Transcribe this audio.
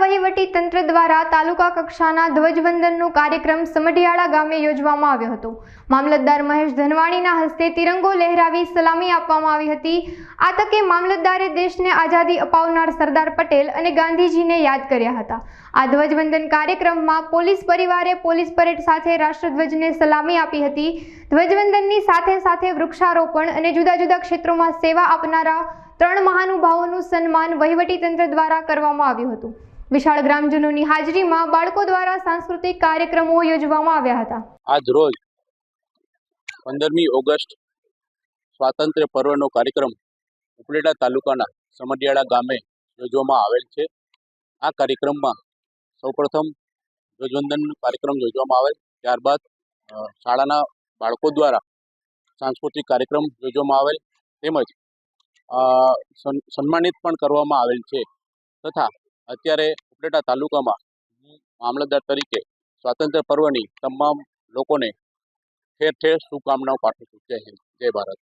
વહીવટી તંત્ર દ્વારા તાલુકા કક્ષાના ધ્વજવંદનનો કાર્યક્રમ સમઢિયાળા ગામે યોજવામાં આવ્યો હતો. મામલતદાર મહેશ ધનવાણીના હસ્તે તિરંગો લહેરાવી સલામી આપવામાં આવી હતી. આ તકે મામલતદારે દેશને આઝાદી અપાવનાર સરદાર પટેલ અને ગાંધીજીને યાદ કર્યા હતા. આ ધ્વજવંદન કાર્યક્રમમાં પોલીસ પરિવારે પોલીસ પરેડ સાથે રાષ્ટ્રધ્વજને સલામી આપી હતી. ધ્વજવંદનની સાથે સાથે વૃક્ષારોપણ અને જુદા જુદા ક્ષેત્રોમાં સેવા આપનારા ત્રણ મહાનુભાવોનું સન્માન વહીવટીતંત્ર દ્વારા કરવામાં આવ્યું હતું. વિશાળ ગ્રામજનોની હાજરીમાં બાળકો દ્વારા સાંસ્કૃતિક કાર્યક્રમો યોજવામાં આવ્યા હતા. આજ રોજ પંદરમી ઓગસ્ટ સ્વાતંત્ર્ય પર્વનો કાર્યક્રમ ઉપલેટા તાલુકાના સમઢિયાળા ગામે યોજવામાં આવેલ છે. આ કાર્યક્રમમાં સૌપ્રથમ ધ્વજવંદન કાર્યક્રમ યોજવામાં આવેલ. ત્યારબાદ શાળાના બાળકો દ્વારા સાંસ્કૃતિક કાર્યક્રમ યોજવામાં આવેલ. તેમજ સન્માનિત પણ કરવામાં આવેલ છે. તથા અત્યારે ઉપલેટા તાલુકામાં મામલતદાર તરીકે સ્વાતંત્ર્ય પર્વની તમામ લોકોને ઠેર ઠેર શુભકામનાઓ પાઠવું છું. જય હિન્દ. જય ભારત.